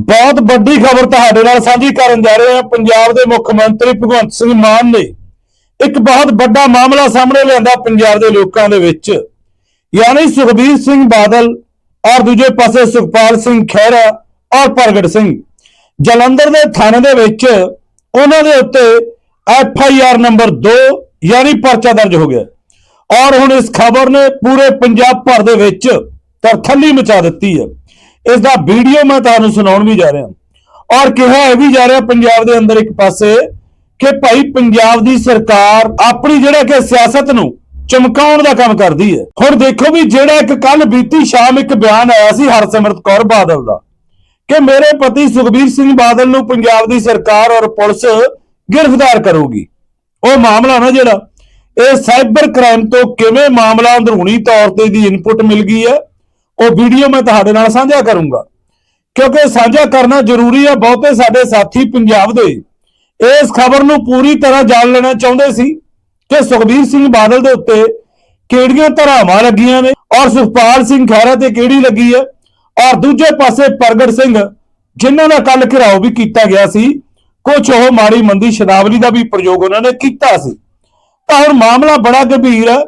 ਬਹੁਤ ਵੱਡੀ ਖਬਰ ਤੁਹਾਡੇ ਨਾਲ ਸਾਂਝੀ ਕਰਨ ਜਾ ਰਹੇ ਹਾਂ। ਪੰਜਾਬ ਦੇ ਮੁੱਖ ਮੰਤਰੀ ਭਗਵੰਤ ਸਿੰਘ ਮਾਨ ਨੇ ਇੱਕ ਬਹੁਤ ਵੱਡਾ ਮਾਮਲਾ ਸਾਹਮਣੇ ਲਿਆਂਦਾ ਪੰਜਾਬ ਦੇ ਲੋਕਾਂ ਦੇ ਵਿੱਚ। ਯਾਨੀ ਸੁਖਬੀਰ ਸਿੰਘ ਬਾਦਲ ਔਰ ਦੂਜੇ ਪਾਸੇ ਸੁਖਪਾਲ ਸਿੰਘ ਖਹਿਰਾ ਔਰ ਪ੍ਰਗਟ ਸਿੰਘ। ਜਲੰਧਰ ਦੇ ਥਾਣੇ ਦੇ ਵਿੱਚ ਉਹਨਾਂ ਦੇ ਉੱਤੇ ਐਫ ਆਈ ਆਰ ਨੰਬਰ 2 ਯਾਨੀ ਪਰਚਾ ਦਰਜ ਹੋ ਗਿਆ। ਔਰ ਹੁਣ ਇਸ ਖਬਰ ਨੇ ਪੂਰੇ ਪੰਜਾਬ ਭਰ ਦੇ ਵਿੱਚ ਤਰਥੱਲੀ ਮਚਾ ਦਿੱਤੀ ਹੈ। ਇਸ ਦਾ ਵੀਡੀਓ ਮੈਂ ਤੁਹਾਨੂੰ ਸੁਣਾਉਣ ਵੀ ਜਾ ਰਿਹਾ। ਔਰ ਕਿਹਾ ਇਹ ਵੀ ਜਾ ਰਿਹਾ ਪੰਜਾਬ ਦੇ ਅੰਦਰ ਇੱਕ ਪਾਸੇ ਕਿ ਭਾਈ ਪੰਜਾਬ ਦੀ ਸਰਕਾਰ ਆਪਣੀ ਜਿਹੜਾ ਕਿ ਸਿਆਸਤ ਨੂੰ ਚਮਕਾਉਣ ਦਾ ਕੰਮ ਕਰਦੀ ਹੈ। ਹੁਣ ਦੇਖੋ ਵੀ ਜਿਹੜਾ ਇੱਕ ਕੱਲ ਬੀਤੀ ਸ਼ਾਮ ਇੱਕ ਬਿਆਨ ਆਇਆ ਸੀ ਹਰਸਿਮਰਤ ਕੌਰ ਬਾਦਲ ਦਾ ਕਿ ਮੇਰੇ ਪਤੀ ਸੁਖਬੀਰ ਸਿੰਘ ਬਾਦਲ ਨੂੰ ਪੰਜਾਬ ਦੀ ਸਰਕਾਰ ਔਰ ਪੁਲਿਸ ਗ੍ਰਿਫਤਾਰ ਕਰੂਗੀ। ਉਹ ਮਾਮਲਾ ਨਾ ਜਿਹੜਾ, ਇਹ ਸਾਈਬਰ ਕ੍ਰਾਈਮ ਤੋਂ ਕਿਵੇਂ ਮਾਮਲਾ ਅੰਦਰੂਨੀ ਤੌਰ ਤੇ ਦੀ ਇਨਪੁਟ ਮਿਲ ਗਈ ਹੈ ਉਹ ਵੀਡੀਓ ਮੈਂ ਤੁਹਾਡੇ ਨਾਲ ਸਾਂਝਾ ਕਰੂੰਗਾ। ਕਿਉਂਕਿ ਸਾਂਝਾ ਕਰਨਾ ਜ਼ਰੂਰੀ ਹੈ ਬਹੁਤੇ ਸਾਡੇ ਸਾਥੀ ਪੰਜਾਬ ਦੇ ਇਸ ਖਬਰ ਨੂੰ ਪੂਰੀ ਤਰ੍ਹਾਂ ਜਾਣ ਲੈਣਾ ਚਾਹੁੰਦੇ ਸੀ ਕਿ ਸੁਖਬੀਰ ਸਿੰਘ ਬਾਦਲ ਦੇ ਉੱਤੇ ਕਿਹੜੀਆਂ ਧਰਾਵਾਂ ਲੱਗੀਆਂ ਨੇ ਔਰ ਸੁਖਪਾਲ ਸਿੰਘ ਖਹਿਰਾ ਤੇ ਕਿਹੜੀ ਲੱਗੀ ਹੈ ਔਰ ਦੂਜੇ ਪਾਸੇ ਪ੍ਰਗਟ ਸਿੰਘ, ਜਿਨ੍ਹਾਂ ਦਾ ਕੱਲ ਘਿਰਾਓ ਵੀ ਕੀਤਾ ਗਿਆ ਸੀ ਕੁਝ ਉਹ ਮਾੜੀ ਮੰਦੀ ਸ਼ਰਾਬਲੀ ਦਾ ਵੀ ਪ੍ਰਯੋਗ ਉਹਨਾਂ ਨੇ ਕੀਤਾ ਸੀ। ਤਾਂ ਹੁਣ ਮਾਮਲਾ ਬੜਾ ਗੰਭੀਰ ਹੈ।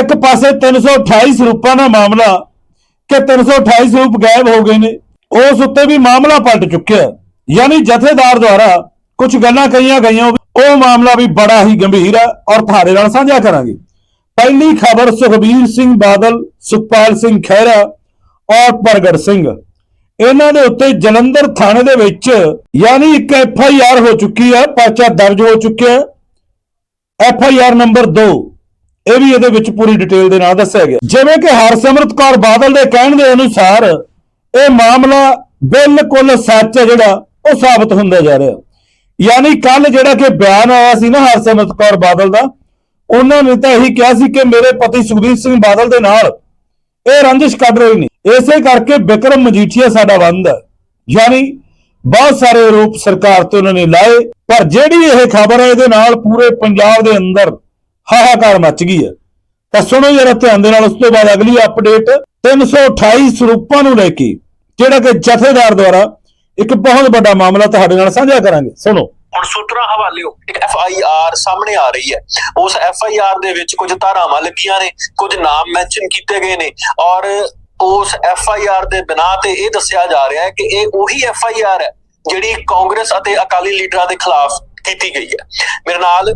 ਇੱਕ ਪਾਸੇ 328 ਸਰੂਪਾਂ ਦਾ ਮਾਮਲਾ ਕਿ 328 ਸਰੂਪ ਗਾਇਬ ਹੋ ਗਏ ਨੇ। ਉਸ ਉੱਤੇ ਵੀ ਮਾਮਲਾ ਪਲਟ ਚੁੱਕਿਆ ਯਾਨੀ ਜਥੇਦਾਰ ਦੁਆਰਾ ਕੁਝ ਗੱਲਾਂ ਕਹੀਆਂ ਗਈਆਂ ਉਹ ਮਾਮਲਾ ਵੀ ਬੜਾ ਹੀ ਗੰਭੀਰ ਹੈ ਔਰ ਤੁਹਾਡੇ ਨਾਲ ਸਾਂਝਾ ਕਰਾਂਗੇ। ਪਹਿਲੀ ਖਬਰ ਸੁਖਬੀਰ ਸਿੰਘ ਬਾਦਲ, ਸੁਖਪਾਲ ਸਿੰਘ ਖਹਿਰਾ ਔਰ ਪ੍ਰਗਟ ਸਿੰਘ। ਇਹਨਾਂ ਦੇ ਉੱਤੇ ਜਲੰਧਰ ਥਾਣੇ ਦੇ ਵਿੱਚ ਯਾਨੀ ਇੱਕ ਐਫ ਆਈ ਆਰ ਹੋ ਚੁੱਕੀ ਹੈ, ਪਰਚਾ ਦਰਜ ਹੋ ਚੁੱਕਿਆ ਐਫ ਆਈ ਆਰ ਨੰਬਰ 2 ਇਹ ਵੀ ਇਹਦੇ ਵਿੱਚ ਪੂਰੀ ਡਿਟੇਲ ਦੇ ਨਾਲ ਦੱਸਿਆ ਗਿਆ। ਜਿਵੇਂ ਕਿ ਹਰਸਿਮਰਤ ਕੌਰ ਬਾਦਲ ਦੇ ਕਹਿਣ ਦੇ ਅਨੁਸਾਰ ਇਹ ਮਾਮਲਾ ਬਿਲਕੁਲ ਸੱਚ ਹੈ ਜਿਹੜਾ ਉਹ ਸਾਬਤ ਹੁੰਦਾ ਜਾ ਰਿਹਾ। ਯਾਨੀ ਕੱਲ ਜਿਹੜਾ ਕਿ ਬਿਆਨ ਆਇਆ ਸੀ ਨਾ ਹਰਸਿਮਰਤ ਕੌਰ ਬਾਦਲ ਦਾ, ਉਹਨਾਂ ਨੇ ਤਾਂ ਇਹੀ ਕਿਹਾ ਸੀ ਕਿ ਮੇਰੇ ਪਤੀ ਸੁਖਬੀਰ ਸਿੰਘ ਬਾਦਲ ਦੇ ਨਾਲ ਇਹ ਰੰਜਿਸ਼ ਕੱਢ ਰਹੇ ਨੇ। ਇਸੇ ਕਰਕੇ ਵਿਕਰਮ ਮਜੀਠੀਆ ਸਾਡਾ ਬੰਦ ਹੈ। ਯਾਨੀ ਬਹੁਤ ਸਾਰੇ ਰੂਪ ਸਰਕਾਰ ਤੇ ਉਹਨਾਂ ਨੇ ਲਾਏ, ਪਰ ਜਿਹੜੀ ਇਹ ਖਬਰ ਹੈ ਇਹਦੇ ਨਾਲ ਪੂਰੇ ਪੰਜਾਬ ਦੇ ਅੰਦਰ ਹਾਹਾਕਾਰ ਮਚ ਗਈ ਹੈ। ਤਾਂ ਸੁਣੋ ਜਰਾ ਧਿਆਨ ਦੇ ਨਾਲ, ਉਸ ਤੋਂ ਬਾਅਦ ਅਗਲੀ ਅਪਡੇਟ 328 ਸਰੂਪਾਂ ਨੂੰ ਲੈ ਕੇ, ਜਿਹੜਾ ਕਿ ਜਥੇਦਾਰ ਦੁਆਰਾ ਇੱਕ ਬਹੁਤ ਵੱਡਾ ਮਾਮਲਾ ਤੁਹਾਡੇ ਨਾਲ ਸਾਂਝਾ ਕਰਾਂਗੇ। ਸੁਣੋ। ਹੁਣ ਸੂਤਰਾਂ ਹਵਾਲਿਓ ਇੱਕ ਐਫ ਆਈ ਆਰ ਸਾਹਮਣੇ ਆ ਰਹੀ ਹੈ। ਉਸ ਐਫ ਆਈ ਆਰ ਦੇ ਵਿੱਚ ਕੁਝ ਧਾਰਾਵਾਂ ਲੱਗੀਆਂ ਨੇ, ਕੁਝ ਨਾਮ ਮੈਂਸ਼ਨ ਕੀਤੇ ਗਏ ਨੇ ਔਰ ਉਸ ਐਫ ਆਈ ਆਰ ਦੇ ਬਿਨਾ ਤੇ ਇਹ ਦੱਸਿਆ ਜਾ ਰਿਹਾ ਹੈ ਕਿ ਇਹ ਉਹੀ ਐਫ ਆਈ ਆਰ ਹੈ ਜਿਹੜੀ ਕਾਂਗਰਸ ਅਤੇ ਅਕਾਲੀ ਲੀਡਰਾਂ ਦੇ ਖਿਲਾਫ ਕੀਤੀ ਗਈ ਹੈ। ਮੇਰੇ ਨਾਲ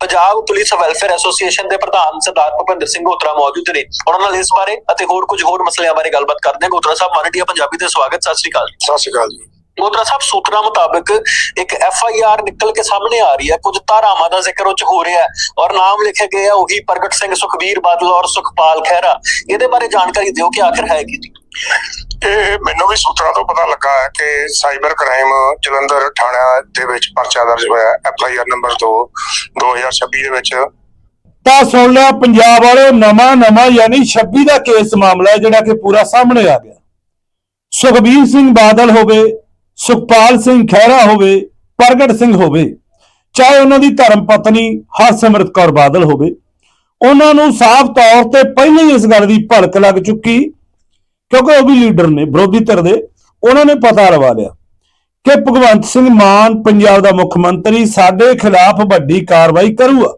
ਪੰਜਾਬ ਪੁਲਿਸ ਵੈਲਫੇਅਰ ਐਸੋਸੀਏਸ਼ਨ ਦੇ ਪ੍ਰਧਾਨ ਸਰਦਾਰ ਭੁਪਿੰਦਰ ਸਿੰਘ ਗੋਤਰਾ ਮੌਜੂਦ ਨੇ। ਉਹਨਾਂ ਨਾਲ ਇਸ ਬਾਰੇ ਅਤੇ ਹੋਰ ਕੁਝ ਹੋਰ ਮਸਲਿਆਂ ਬਾਰੇ ਗੱਲਬਾਤ ਕਰਦੇ ਹਾਂ। ਹੋਤਰਾ ਸਾਹਿਬ ਮਾਨ ਇੰਡੀਆ ਪੰਜਾਬੀ ਤੇ ਸਵਾਗਤ। ਸਤਿ ਸ੍ਰੀ ਅਕਾਲ ਸਤਿ ਸ਼੍ਰੀ ਅਕਾਲ ਜੀ। ਮੋਦਰਾ ਸਾਹਿਬ ਸੂਤਰਾਂ ਮੁਤਾਬਕ ਇੱਕ ਐਫ ਆਈ ਆਰ ਨਿਕਲ ਕੇ ਸਾਹਮਣੇ ਆ ਰਹੀ ਹੈ। ਕੁਝ ਧਾਰਾਵਾਂ ਦਾ ਜ਼ਿਕਰ ਉਹ ਚ ਹੋ ਰਿਹਾ ਹੈ ਔਰ ਨਾਮ ਲਿਖੇ ਗਏ ਆ ਉਹੀ ਪ੍ਰਗਟ ਸਿੰਘ ਸੁਖਬੀਰ ਬਾਦਲ ਔਰ ਸੁਖਪਾਲ ਖਹਿਰਾ। ਇਹਦੇ ਬਾਰੇ ਜਾਣਕਾਰੀ ਦਿਓ ਕਿ ਆਖਿਰ ਹੈ ਕੀ? ਇਹ ਮੈਨੂੰ ਵੀ ਸੂਤਰਾਂ ਤੋਂ ਪਤਾ ਲੱਗਾ ਹੈ ਕਿ ਸਾਈਬਰ ਕ੍ਰਾਈਮ ਜਲੰਧਰ ਥਾਣਾ ਦੇ ਵਿੱਚ ਪਰਚਾ ਦਰਜ ਹੋਇਆ ਐਫ ਆਈ ਆਰ ਨੰਬਰ 2 2026 ਦੇ ਵਿੱਚ। ਤਾਂ ਸੁਣ ਲਿਆ ਪੰਜਾਬ ਵਾਲਿਓ ਨਵਾਂ ਨਵਾਂ ਯਾਨੀ 26 ਦਾ ਕੇਸ ਮਾਮਲਾ ਹੈ ਜਿਹੜਾ ਕਿ ਪੂਰਾ ਸਾਹਮਣੇ ਆ ਗਿਆ। ਸੁਖਬੀਰ ਸਿੰਘ ਬਾਦਲ ਹੋਵੇ ਸੁਖਪਾਲ ਸਿੰਘ ਖਹਿਰਾ ਹੋਵੇ, ਪ੍ਰਗਟ ਸਿੰਘ ਹੋਵੇ, ਚਾਹੇ ਉਹਨਾਂ ਦੀ ਧਰਮ ਪਤਨੀ ਹਰਸਿਮਰਤ ਕੌਰ ਬਾਦਲ ਹੋਵੇ, ਉਹਨਾਂ ਨੂੰ ਸਾਫ਼ ਤੌਰ ਤੇ ਪਹਿਲਾਂ ਹੀ ਇਸ ਗੱਲ ਦੀ ਭਲਕ ਲੱਗ ਚੁੱਕੀ, ਕਿਉਂਕਿ ਉਹ ਵੀ ਲੀਡਰ ਨੇ, ਵਿਰੋਧੀ ਧਿਰ ਦੇ, ਉਹਨਾਂ ਨੇ ਪਤਾ ਲਵਾ ਲਿਆ ਕਿ ਭਗਵੰਤ ਸਿੰਘ ਮਾਨ ਪੰਜਾਬ ਦਾ ਮੁੱਖ ਮੰਤਰੀ ਸਾਡੇ ਖਿਲਾਫ ਵੱਡੀ ਕਾਰਵਾਈ ਕਰੂਗਾ।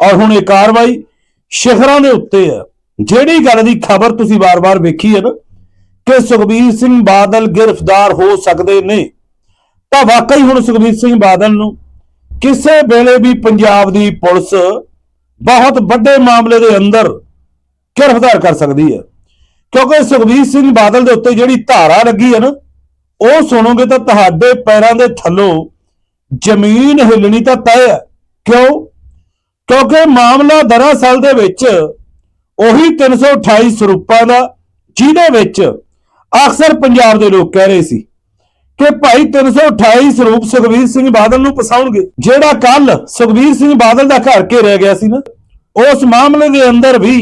ਔਰ ਹੁਣ ਇਹ ਕਾਰਵਾਈ ਸ਼ਿਖਰਾਂ ਦੇ ਉੱਤੇ ਹੈ। ਜਿਹੜੀ ਗੱਲ ਦੀ ਖਬਰ ਤੁਸੀਂ ਵਾਰ-ਵਾਰ ਵੇਖੀ ਹੈ ਨਾ ਕਿ ਸੁਖਬੀਰ ਸਿੰਘ ਬਾਦਲ ਗ੍ਰਿਫਤਾਰ ਹੋ ਸਕਦੇ ਨੇ। ਤਾਂ ਵਾਕਈ ਹੁਣ ਸੁਖਬੀਰ ਸਿੰਘ ਬਾਦਲ ਨੂੰ ਕਿਸੇ ਵੇਲੇ ਵੀ ਪੰਜਾਬ ਦੀ ਪੁਲਿਸ ਬਹੁਤ ਵੱਡੇ ਮਾਮਲੇ ਦੇ ਅੰਦਰ ਗ੍ਰਿਫਤਾਰ ਕਰ ਸਕਦੀ ਹੈ। ਕਿਉਂਕਿ ਸੁਖਬੀਰ ਸਿੰਘ ਬਾਦਲ ਦੇ ਉੱਤੇ ਜਿਹੜੀ ਧਾਰਾ ਲੱਗੀ ਹੈ ਨਾ, ਉਹ ਸੁਣੋਗੇ ਤਾਂ ਤੁਹਾਡੇ ਪੈਰਾਂ ਦੇ ਥੱਲੋਂ ਜ਼ਮੀਨ ਹਿੱਲਣੀ ਤਾਂ ਤੈਅ ਹੈ। ਕਿਉਂ? ਕਿਉਂਕਿ ਮਾਮਲਾ ਦਰਅਸਲ ਦੇ ਵਿੱਚ ਉਹੀ 328 ਸਰੂਪਾਂ ਦਾ ਜਿਹਦੇ ਵਿੱਚ ਅਕਸਰ ਪੰਜਾਬ ਦੇ ਲੋਕ ਕਹਿ ਰਹੇ ਸੀ ਕਿ ਭਾਈ 328 ਸਰੂਪ ਸੁਖਬੀਰ ਸਿੰਘ ਬਾਦਲ ਨੂੰ ਪਸਾਉਣਗੇ ਜਿਹੜਾ ਕੱਲ ਸੁਖਬੀਰ ਸਿੰਘ ਬਾਦਲ ਦਾ ਘਰ ਘੇਰਿਆ ਗਿਆ ਸੀ ਨਾ, ਉਸ ਮਾਮਲੇ ਦੇ ਅੰਦਰ ਵੀ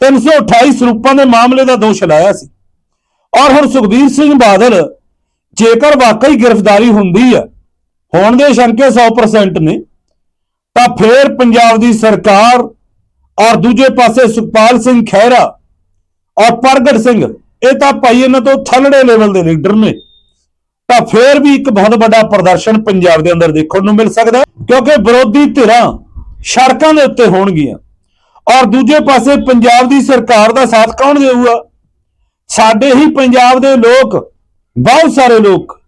328 ਸਰੂਪਾਂ ਦੇ ਮਾਮਲੇ ਦਾ ਦੋਸ਼ ਲਾਇਆ ਸੀ। ਔਰ ਹੁਣ ਸੁਖਬੀਰ ਸਿੰਘ ਬਾਦਲ ਜੇਕਰ ਵਾਕਈ ਗ੍ਰਿਫਤਾਰੀ ਹੁੰਦੀ ਹੈ ਹੋਣ ਦੇ ਸ਼ੰਕੇ 100% ਨੇ, ਤਾਂ ਫੇਰ ਪੰਜਾਬ ਦੀ ਸਰਕਾਰ ਔਰ ਦੂਜੇ ਪਾਸੇ ਸੁਖਪਾਲ ਸਿੰਘ ਖਹਿਰਾ ਔਰ ਪ੍ਰਗਟ ਸਿੰਘ ਇਹ ਤਾਂ ਭਾਈ ਇਹਨਾਂ ਤੋਂ ਥੱਲੜੇ ਲੈਵਲ ਦੇ ਲੀਡਰ ਨੇ। ਤਾਂ ਫੇਰ ਵੀ ਇੱਕ ਬਹੁਤ ਵੱਡਾ ਪ੍ਰਦਰਸ਼ਨ ਪੰਜਾਬ ਦੇ ਅੰਦਰ ਦੇਖਣ ਨੂੰ ਮਿਲ ਸਕਦਾ ਕਿਉਂਕਿ ਵਿਰੋਧੀ ਧਿਰਾਂ ਸੜਕਾਂ ਦੇ ਉੱਤੇ ਹੋਣਗੀਆਂ। ਔਰ ਦੂਜੇ ਪਾਸੇ ਪੰਜਾਬ ਦੀ ਸਰਕਾਰ ਦਾ ਸਾਥ ਕੌਣ ਦੇਊਗਾ? ਸਾਡੇ ਹੀ ਪੰਜਾਬ ਦੇ ਲੋਕ, ਬਹੁਤ ਸਾਰੇ ਲੋਕ,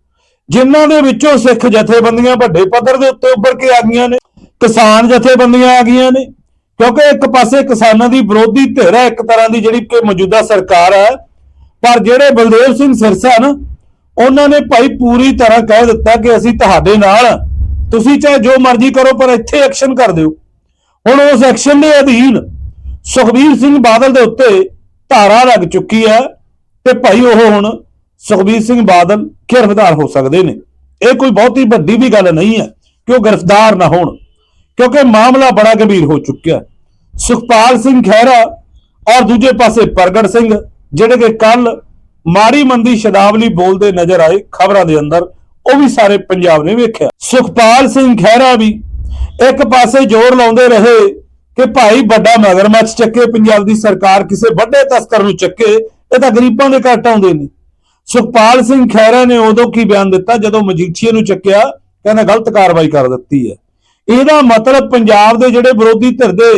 ਜਿਨ੍ਹਾਂ ਦੇ ਵਿੱਚੋਂ ਸਿੱਖ ਜਥੇਬੰਦੀਆਂ ਵੱਡੇ ਪੱਧਰ ਦੇ ਉੱਤੇ ਉੱਭਰ ਕੇ ਆ ਗਈਆਂ ਨੇ, ਕਿਸਾਨ ਜਥੇਬੰਦੀਆਂ ਆ ਗਈਆਂ ਨੇ, ਕਿਉਂਕਿ ਇੱਕ ਪਾਸੇ ਕਿਸਾਨਾਂ ਦੀ ਵਿਰੋਧੀ ਧਿਰ ਹੈ, ਇੱਕ ਤਰ੍ਹਾਂ ਦੀ ਜਿਹੜੀ ਕਿ ਮੌਜੂਦਾ ਸਰਕਾਰ ਹੈ ਪਰ ਜਿਹੜੇ ਬਲਦੇਵ ਸਿੰਘ ਸਿਰਸਾ ਨਾ ਉਹਨਾਂ ਨੇ ਭਾਈ ਪੂਰੀ ਤਰ੍ਹਾਂ ਕਹਿ ਦਿੱਤਾ ਕਿ ਅਸੀਂ ਤੁਹਾਡੇ ਨਾਲ ਤੁਸੀਂ ਚਾਹੇ ਜੋ ਮਰਜ਼ੀ ਕਰੋ, ਪਰ ਇੱਥੇ ਐਕਸ਼ਨ ਕਰ ਦਿਓ। ਹੁਣ ਉਸ ਐਕਸ਼ਨ ਦੇ ਅਧੀਨ ਸੁਖਬੀਰ ਸਿੰਘ ਬਾਦਲ ਦੇ ਉੱਤੇ ਧਾਰਾ ਲੱਗ ਚੁੱਕੀ ਹੈ ਤੇ ਭਾਈ ਉਹ ਹੁਣ ਸੁਖਬੀਰ ਸਿੰਘ ਬਾਦਲ ਗ੍ਰਿਫਤਾਰ ਹੋ ਸਕਦੇ ਨੇ। ਇਹ ਕੋਈ ਬਹੁਤੀ ਵੱਡੀ ਵੀ ਗੱਲ ਨਹੀਂ ਹੈ ਕਿ ਉਹ ਗ੍ਰਿਫਤਾਰ ਨਾ ਹੋਣ, ਕਿਉਂਕਿ ਮਾਮਲਾ ਬੜਾ ਗੰਭੀਰ ਹੋ ਚੁੱਕਿਆ। ਸੁਖਪਾਲ ਸਿੰਘ ਖਹਿਰਾ ਔਰ ਦੂਜੇ ਪਾਸੇ ਪ੍ਰਗਟ ਸਿੰਘ ਜਿਹੜੇ ਕਿ ਕੱਲ ਮਾੜੀ ਮੰਦੀ ਸ਼ਬਦਾਵਲੀ ਬੋਲਦੇ ਨਜ਼ਰ ਆਏ ਖਬਰਾਂ ਦੇ ਅੰਦਰ, ਉਹ ਵੀ ਸਾਰੇ ਪੰਜਾਬ ਨੇ ਵੇਖਿਆ। ਸੁਖਪਾਲ ਸਿੰਘ ਖਹਿਰਾ ਵੀ ਇੱਕ ਪਾਸੇ ਜ਼ੋਰ ਲਾਉਂਦੇ ਰਹੇ ਕਿ ਭਾਈ ਵੱਡਾ ਮਗਰਮੱਛ ਚੱਕੇ, ਪੰਜਾਬ ਦੀ ਸਰਕਾਰ ਕਿਸੇ ਵੱਡੇ ਤਸਕਰ ਨੂੰ ਚੱਕੇ, ਇਹ ਤਾਂ ਗਰੀਬਾਂ ਦੇ ਘੱਟ ਆਉਂਦੇ ਨੇ। ਸੁਖਪਾਲ ਸਿੰਘ ਖਹਿਰਾ ਨੇ ਉਦੋਂ ਕੀ ਬਿਆਨ ਦਿੱਤਾ? ਜਦੋਂ ਮਜੀਠੀਏ ਨੂੰ ਚੱਕਿਆ, ਕਹਿੰਦਾ ਗਲਤ ਕਾਰਵਾਈ ਕਰ ਦਿੱਤੀ ਹੈ। ਇਹਦਾ ਮਤਲਬ ਪੰਜਾਬ ਦੇ ਜਿਹੜੇ ਵਿਰੋਧੀ ਧਿਰ ਦੇ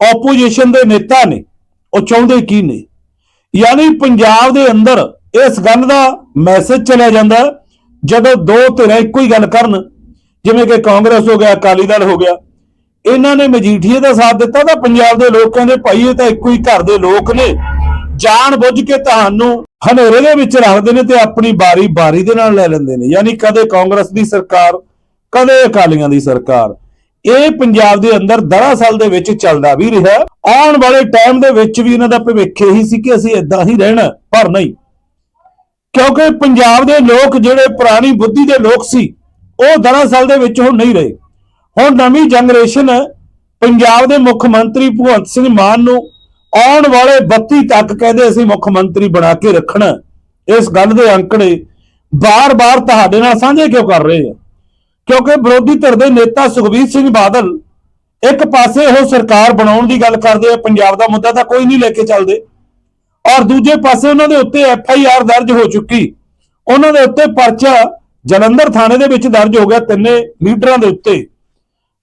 ਆਪੋਜੀਸ਼ਨ ਦੇ ਨੇਤਾ ਨੇ, ਉਹ ਚਾਹੁੰਦੇ ਕੀ ਨੇ? ਯਾਨੀ ਪੰਜਾਬ ਦੇ ਅੰਦਰ ਇਸ ਗੱਲ ਦਾ ਮੈਸੇਜ ਚਲਿਆ ਜਾਂਦਾ ਜਦੋਂ ਦੋ ਧਿਰਾਂ ਇੱਕੋ ਹੀ ਗੱਲ ਕਰਨ, ਜਿਵੇਂ ਕਿ ਕਾਂਗਰਸ ਹੋ ਗਿਆ, ਅਕਾਲੀ ਦਲ ਹੋ ਗਿਆ, ਇਹਨਾਂ ਨੇ ਮਜੀਠੀਏ ਦਾ ਸਾਥ ਦਿੱਤਾ ਤਾਂ ਪੰਜਾਬ ਦੇ ਲੋਕ ਕਹਿੰਦੇ ਭਾਈ ਇਹ ਤਾਂ ਇੱਕੋ ਹੀ ਘਰ ਦੇ ਲੋਕ ਨੇ, ਜਾਣ ਬੁੱਝ ਕੇ ਤੁਹਾਨੂੰ ਹਨੇਰੇ ਦੇ ਵਿੱਚ ਰੱਖਦੇ ਨੇ ਤੇ ਆਪਣੀ ਬਾਰੀ ਬਾਰੀ ਦੇ ਨਾਲ ਲੈ ਲੈਂਦੇ ਨੇ, ਯਾਨੀ ਕਦੇ ਕਾਂਗਰਸ ਦੀ ਸਰਕਾਰ, ਕਦੇ ਅਕਾਲੀਆਂ ਦੀ ਸਰਕਾਰ। ਇਹ ਪੰਜਾਬ ਦੇ ਅੰਦਰ ਦਰਅਸਲ ਦੇ ਵਿੱਚ ਚੱਲਦਾ ਵੀ ਰਿਹਾ। ਆਉਣ ਵਾਲੇ ਟਾਈਮ ਦੇ ਵਿੱਚ ਵੀ ਇਹਨਾਂ ਦਾ ਭਵਿੱਖ ਇਹੀ ਸੀ ਕਿ ਅਸੀਂ ਇਦਾਂ ਹੀ ਰਹਿਣਾ, ਪਰ ਨਹੀਂ। ਕਿਉਂਕਿ ਪੰਜਾਬ ਦੇ ਲੋਕ ਜਿਹੜੇ ਪੁਰਾਣੀ ਬੁੱਧੀ ਦੇ ਲੋਕ ਸੀ, ਉਹ ਦਰਅਸਲ ਦੇ ਵਿੱਚ ਹੁਣ ਨਹੀਂ ਰਹੇ। ਹੁਣ ਨਵੀਂ ਜਨਰੇਸ਼ਨ ਪੰਜਾਬ ਦੇ ਮੁੱਖ ਮੰਤਰੀ ਭਗਵੰਤ ਸਿੰਘ ਮਾਨ ਨੂੰ ਆਉਣ ਵਾਲੇ 32 ਤੱਕ ਕਹਿੰਦੇ ਅਸੀਂ ਮੁੱਖ ਮੰਤਰੀ ਬਣਾ ਕੇ ਰੱਖਣਾ। ਇਸ ਗੱਲ ਦੇ ਅੰਕੜੇ ਬਾਰ-ਬਾਰ ਤੁਹਾਡੇ ਨਾਲ ਸਾਂਝੇ ਕਿਉਂ ਕਰ ਰਹੇ ਆ? ਕਿਉਂਕਿ ਵਿਰੋਧੀ ਧਿਰ ਦੇ ਨੇਤਾ ਸੁਖਬੀਰ ਸਿੰਘ ਬਾਦਲ ਇੱਕ ਪਾਸੇ ਉਹ ਸਰਕਾਰ ਬਣਾਉਣ ਦੀ ਗੱਲ ਕਰਦੇ ਆ, ਪੰਜਾਬ ਦਾ ਮੁੱਦਾ ਤਾਂ ਕੋਈ ਨਹੀਂ ਲੈ ਕੇ ਚੱਲਦੇ। ਔਰ ਦੂਜੇ ਪਾਸੇ ਉਹਨਾਂ ਦੇ ਉੱਤੇ ਐਫ ਆਈ ਆਰ ਦਰਜ ਹੋ ਚੁੱਕੀ। ਉਹਨਾਂ ਦੇ ਉੱਤੇ ਪਰਚਾ ਜਲੰਧਰ ਥਾਣੇ ਦੇ ਵਿੱਚ ਦਰਜ ਹੋ ਗਿਆ ਤਿੰਨੇ ਲੀਡਰਾਂ ਦੇ ਉੱਤੇ।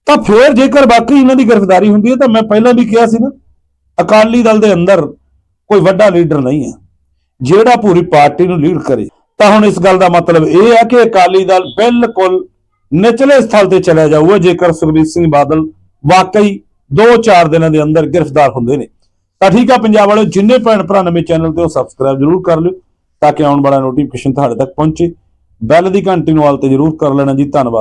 ਤਾਂ ਫਿਰ ਜੇਕਰ ਬਾਕੀ ਇਹਨਾਂ ਦੀ ਗ੍ਰਿਫਤਾਰੀ ਹੁੰਦੀ ਹੈ ਤਾਂ ਮੈਂ ਪਹਿਲਾਂ ਵੀ ਕਿਹਾ ਸੀ ਨਾ, ਅਕਾਲੀ ਦਲ ਦੇ ਅੰਦਰ ਕੋਈ ਵੱਡਾ ਲੀਡਰ ਨਹੀਂ ਹੈ। ਜਿਹੜਾ ਪੂਰੀ ਪਾਰਟੀ ਨੂੰ ਲੀਡ ਕਰੇ। ਤਾਂ ਹੁਣ ਇਸ ਗੱਲ ਦਾ ਮਤਲਬ ਇਹ ਹੈ ਕਿ ਅਕਾਲੀ ਦਲ ਬਿਲਕੁਲ ਨਿਚਲੇ ਸਥਲ ਤੇ ਚਲਾ ਜਾਊਗਾ, ਜੇਕਰ ਸੁਖਬੀਰ ਸਿੰਘ ਬਾਦਲ ਵਾਕਈ 2-4 ਦਿਨਾਂ ਦੇ ਅੰਦਰ ਗ੍ਰਿਫਤਾਰ ਹੁੰਦੇ ਨੇ। ਤਾਂ ਠੀਕ ਆ ਪੰਜਾਬ ਵਾਲਿਓ, ਜਿੰਨੇ ਭੈਣ ਭਰਾ ਨਵੇਂ ਚੈਨਲ ਤੇ ਉਹ ਸਬਸਕ੍ਰਾਈਬ ਜਰੂਰ ਕਰ ਲਿਓ, ਤਾਂ ਕਿ ਆਉਣ ਵਾਲਾ ਨੋਟੀਫਿਕੇਸ਼ਨ ਤੁਹਾਡੇ ਤੱਕ ਪਹੁੰਚੇ। ਬੈਲ ਦੀ ਘੰਟੀ ਨੂੰ ਆਲ ਤੇ ਜਰੂਰ ਕਰ ਲੈਣਾ ਜੀ, ਧੰਨਵਾਦ।